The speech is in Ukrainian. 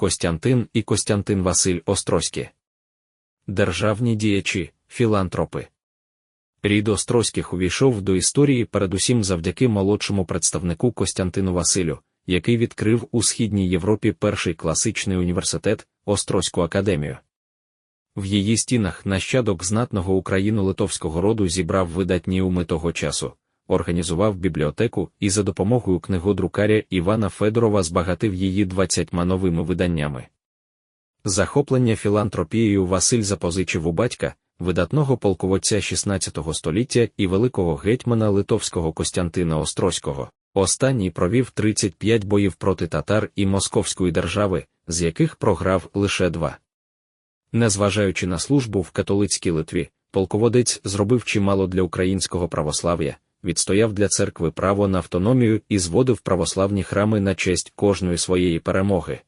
Костянтин і Костянтин Василь Острозькі. Державні діячі, філантропи. Рід Острозьких увійшов до історії передусім завдяки молодшому представнику Костянтину Василю, який відкрив у Східній Європі перший класичний університет Острозьку академію. В її стінах нащадок знатного україно-литовського роду зібрав видатні уми того часу, організував бібліотеку і за допомогою книгодрукаря Івана Федорова збагатив її двадцятьма новими виданнями. Захоплення філантропією Василь запозичив у батька, видатного полководця XVI століття і великого гетьмана литовського Костянтина Острозького. Останній провів 35 боїв проти татар і Московської держави, з яких програв лише два. Незважаючи на службу в католицькій Литві, полководець зробив чимало для українського православ'я, відстояв для церкви право на автономію і зводив православні храми на честь кожної своєї перемоги.